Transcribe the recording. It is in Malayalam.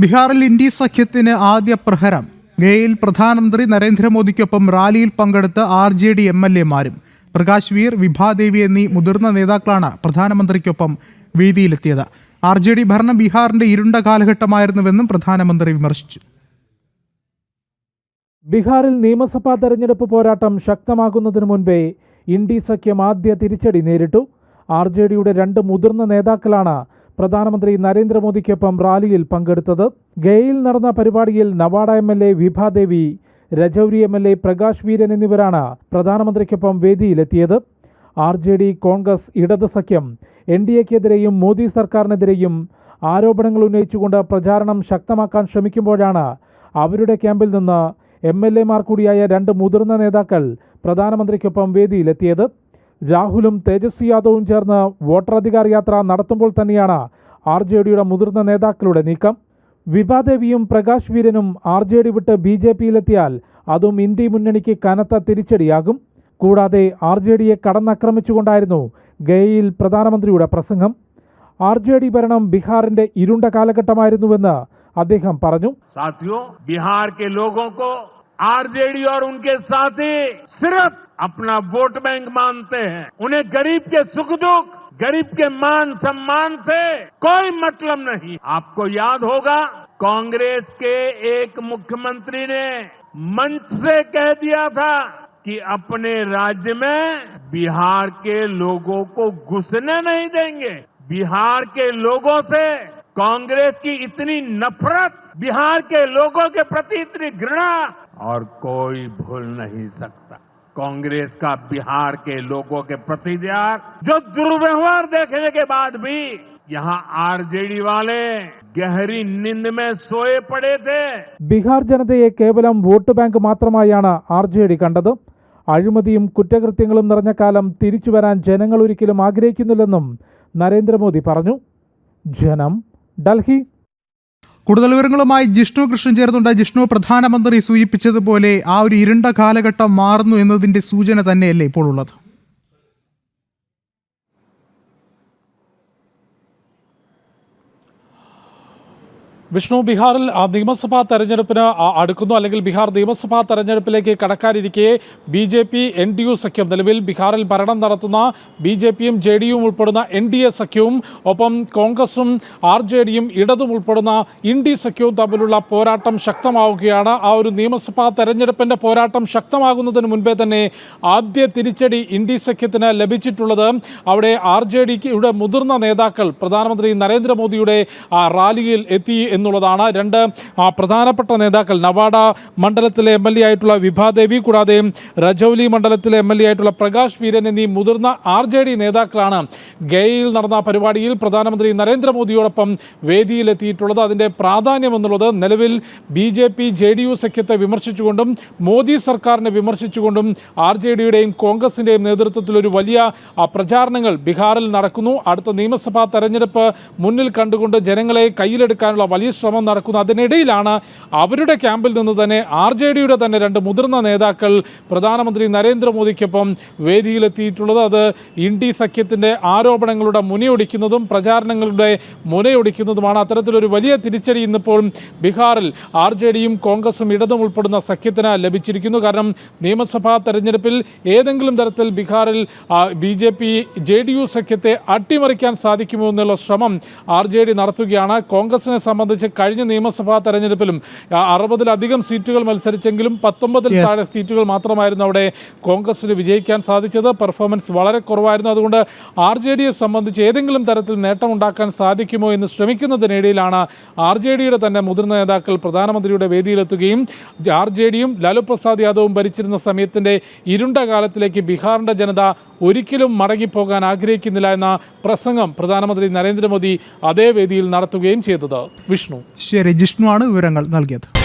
ബീഹാറിൽ ഇന്ത്യ സഖ്യത്തിന് ആദ്യ പ്രഹരം. ഗയയിൽ പ്രധാനമന്ത്രി നരേന്ദ്രമോദിക്കൊപ്പം റാലിയിൽ പങ്കെടുത്ത R J D M L എമാരും പ്രകാശ് വീർ വിഭാദേവി എന്നീ മുതിർന്ന നേതാക്കളാണ് പ്രധാനമന്ത്രിക്കൊപ്പം വേദിയിലെത്തിയത്. ആർ ജെ ഡി ഭരണം ബീഹാറിന്റെ ഇരുണ്ട കാലഘട്ടമായിരുന്നുവെന്നും പ്രധാനമന്ത്രി വിമർശിച്ചു. ബീഹാറിൽ നിയമസഭാ തെരഞ്ഞെടുപ്പ് പോരാട്ടം ശക്തമാകുന്നതിന് മുൻപേ ഇൻഡി സഖ്യം ആദ്യ തിരിച്ചടി നേരിട്ടു. ആർ ജെ ഡിയുടെ രണ്ട് മുതിർന്ന നേതാക്കളാണ് പ്രധാനമന്ത്രി നരേന്ദ്രമോദിക്കൊപ്പം റാലിയിൽ പങ്കെടുത്തത് ഗയയിൽ നടന്ന പരിപാടിയിൽ Nawada M L A Vibha Devi Rajauli M L A Prakash വീരൻ എന്നിവരാണ് പ്രധാനമന്ത്രിക്കൊപ്പം വേദിയിലെത്തിയത്. ആർ ജെ ഡി കോൺഗ്രസ് ഇടത് സഖ്യം എൻ ഡി എക്കെതിരെയും മോദി സർക്കാരിനെതിരെയും ആരോപണങ്ങൾ ഉന്നയിച്ചുകൊണ്ട് പ്രചാരണം ശക്തമാക്കാൻ ശ്രമിക്കുമ്പോഴാണ് അവരുടെ ക്യാമ്പിൽ നിന്ന് എം എൽ എമാർ കൂടിയായ രണ്ട് മുതിർന്ന നേതാക്കൾ പ്രധാനമന്ത്രിക്കൊപ്പം വേദിയിലെത്തിയത്. രാഹുലും തേജസ്വി യാദവും ചേർന്ന് വോട്ടർ യാത്ര നടത്തുമ്പോൾ തന്നെയാണ് ആർ ജെ ഡിയുടെ മുതിർന്ന നേതാക്കളുടെ നീക്കം. വിഭാദേവിയും പ്രകാശ് വീരനും ആർ ജെ ഡി വിട്ട് ബി ജെ പിയിലെത്തിയാൽ അതും ഇന്ത്യ മുന്നണിക്ക് കനത്ത തിരിച്ചടിയാകും. കൂടാതെ ആർ ജെ ഡിയെ കടന്നാക്രമിച്ചുകൊണ്ടായിരുന്നു ഗയയിൽ പ്രധാനമന്ത്രിയുടെ പ്രസംഗം. ആർ ജെ ഡി ഭരണം ബീഹാറിന്റെ ഇരുണ്ട കാലഘട്ടമായിരുന്നുവെന്ന് അദ്ദേഹം പറഞ്ഞു. സാധിയോ? ബിഹാർ കെ ലോകോ കോ? ആർ ജെ ഡി ഓർ ഉൻകെ സാഥി? സിർഫ് अपना वोट बैंक मानते हैं। उन्हें गरीब के सुख दुख, गरीब के मान सम्मान से कोई मतलब नहीं। आपको याद होगा, कांग्रेस के एक मुख्यमंत्री ने मंच से कह दिया था कि अपने राज्य में बिहार के लोगों को घुसने नहीं देंगे। बिहार के लोगों से कांग्रेस की इतनी नफरत, बिहार के लोगों के प्रति इतनी घृणा और कोई भूल नहीं सकता। कांग्रेस का बिहार के लोगों के प्रति त्याग जो दुर्व्यवहार देखने के बाद भी यहाँ आरजेडी वाले गहरी नींद में सोए पड़े थे ബീഹാർ ജനതയെ കേവലം വോട്ട് ബാങ്ക് മാത്രമായാണ് ആർ ജെ ഡി കണ്ടത് അഴിമതിയും കുറ്റകൃത്യങ്ങളും നിറഞ്ഞ കാലം തിരിച്ചു വരാൻ ജനങ്ങൾ ഒരിക്കലും ആഗ്രഹിക്കുന്നില്ലെന്നും നരേന്ദ്രമോദി പറഞ്ഞു ജനം ഡൽഹി കൂടുതൽ വിവരങ്ങളുമായി ജിഷ്ണു കൃഷ്ണൻ ചേർന്നുണ്ട്. ജിഷ്ണു പ്രധാനമന്ത്രി സൂചിപ്പിച്ചതുപോലെ ആ ഒരു ഇരുണ്ട കാലഘട്ടം മാറുന്നു എന്നതിന്റെ സൂചന തന്നെയല്ലേ ഇപ്പോൾ ഉള്ളത്? വിഷ്ണു ബീഹാറിൽ നിയമസഭാ തെരഞ്ഞെടുപ്പിന് അടുക്കുന്നു. അല്ലെങ്കിൽ ബീഹാർ നിയമസഭാ തെരഞ്ഞെടുപ്പിലേക്ക് കടക്കാനിരിക്കെ B J P N D U സഖ്യം. നിലവിൽ ബീഹാറിൽ ഭരണം നടത്തുന്ന ബി ജെ പിയും ജെ ഡി യും ഉൾപ്പെടുന്ന എൻ ഡി എ സഖ്യവും ഒപ്പം കോൺഗ്രസും ആർ ജെ ഡിയും ഇടതും ഉൾപ്പെടുന്ന ഇൻഡി സഖ്യവും തമ്മിലുള്ള പോരാട്ടം ശക്തമാവുകയാണ്. ആ ഒരു നിയമസഭാ തെരഞ്ഞെടുപ്പിന്റെ പോരാട്ടം ശക്തമാകുന്നതിന് മുൻപേ തന്നെ ആദ്യ തിരിച്ചടി ഇൻഡി സഖ്യത്തിന് ലഭിച്ചിട്ടുള്ളത് അവിടെ ആർ ജെ ഡിയുടെ മുതിർന്ന നേതാക്കൾ പ്രധാനമന്ത്രി നരേന്ദ്രമോദിയുടെ റാലിയിൽ എത്തി എന്നുള്ളതാണ്. രണ്ട് പ്രധാനപ്പെട്ട നേതാക്കൾ നവാഡ മണ്ഡലത്തിലെ എം എൽ എ ആയിട്ടുള്ള വിഭാദേവി കൂടാതെ രജൌലി മണ്ഡലത്തിലെ എം എൽ എ ആയിട്ടുള്ള പ്രകാശ് വീരൻ എന്നീ മുതിർന്ന ആർ ജെ ഡി നേതാക്കളാണ് ഗയയിൽ നടന്ന പരിപാടിയിൽ പ്രധാനമന്ത്രി നരേന്ദ്രമോദിയോടൊപ്പം വേദിയിലെത്തിയിട്ടുള്ളത്. അതിന്റെ പ്രാധാന്യം എന്നുള്ളത് നിലവിൽ B J P J D U സഖ്യത്തെ വിമർശിച്ചുകൊണ്ടും മോദി സർക്കാരിനെ വിമർശിച്ചുകൊണ്ടും ആർ ജെ ഡിയുടെയും കോൺഗ്രസിന്റെയും നേതൃത്വത്തിൽ ഒരു വലിയ പ്രചാരണങ്ങൾ ബീഹാറിൽ നടക്കുന്നു. അടുത്ത നിയമസഭാ തെരഞ്ഞെടുപ്പ് മുന്നിൽ കണ്ടുകൊണ്ട് ജനങ്ങളെ കയ്യിലെടുക്കാനുള്ള വലിയ ശ്രമം നടക്കുന്നു. അതിനിടയിലാണ് അവരുടെ ക്യാമ്പിൽ നിന്ന് തന്നെ ആർ ജെ ഡിയുടെ തന്നെ രണ്ട് മുതിർന്ന നേതാക്കൾ പ്രധാനമന്ത്രി നരേന്ദ്രമോദിക്കൊപ്പം വേദിയിലെത്തിയിട്ടുള്ളത്. അത് ഇന്ത്യ സഖ്യത്തിന്റെ ആരോപണങ്ങളുടെ മുനയൊടിക്കുന്നതും പ്രചാരണങ്ങളുടെ മുനയൊടിക്കുന്നതുമാണ്. അത്തരത്തിലൊരു വലിയ തിരിച്ചടി ഇന്നിപ്പോൾ ബീഹാറിൽ ആർ ജെ ഡിയും കോൺഗ്രസും ഇടതും ഉൾപ്പെടുന്ന സഖ്യത്തിന് ലഭിച്ചിരിക്കുന്നു. കാരണം നിയമസഭാ തെരഞ്ഞെടുപ്പിൽ ഏതെങ്കിലും തരത്തിൽ ബീഹാറിൽ B J P J D U സഖ്യത്തെ അട്ടിമറിക്കാൻ സാധിക്കുമോ എന്നുള്ള ശ്രമം ആർ ജെ ഡി നടത്തുകയാണ്. കോൺഗ്രസിനെ സംബന്ധിച്ച് കഴിഞ്ഞ നിയമസഭാ തെരഞ്ഞെടുപ്പിലും അറുപതിലധികം സീറ്റുകൾ മത്സരിച്ചെങ്കിലും പത്തൊമ്പതിൽ. താഴെ സീറ്റുകൾ മാത്രമായിരുന്നു അവിടെ കോൺഗ്രസിന് വിജയിക്കാൻ സാധിച്ചത് പെർഫോമൻസ് വളരെ കുറവായിരുന്നു അതുകൊണ്ട് ആർ ജെ ഡിയെ സംബന്ധിച്ച് ഏതെങ്കിലും തരത്തിൽ നേട്ടമുണ്ടാക്കാൻ സാധിക്കുമോ എന്ന് ശ്രമിക്കുന്നതിനിടയിലാണ് ആർ ജെ ഡിയുടെ തന്നെ മുതിർന്ന നേതാക്കൾ പ്രധാനമന്ത്രിയുടെ വേദിയിലെത്തുകയും ആർ ജെ ഡിയും ലാലു പ്രസാദ് യാദവും ഭരിച്ചിരുന്ന സമയത്തിന്റെ ഇരുണ്ട കാലത്തിലേക്ക് ബീഹാറിന്റെ ജനത ഒരിക്കലും മടങ്ങിപ്പോകാൻ ആഗ്രഹിക്കുന്നില്ല എന്ന പ്രസംഗം പ്രധാനമന്ത്രി നരേന്ദ്രമോദി അതേ വേദിയിൽ നടത്തുകയും ചെയ്തത്. വിഷ്ണു. ശരി ജിഷ്ണു ആണ് വിവരങ്ങൾ നൽകിയത്.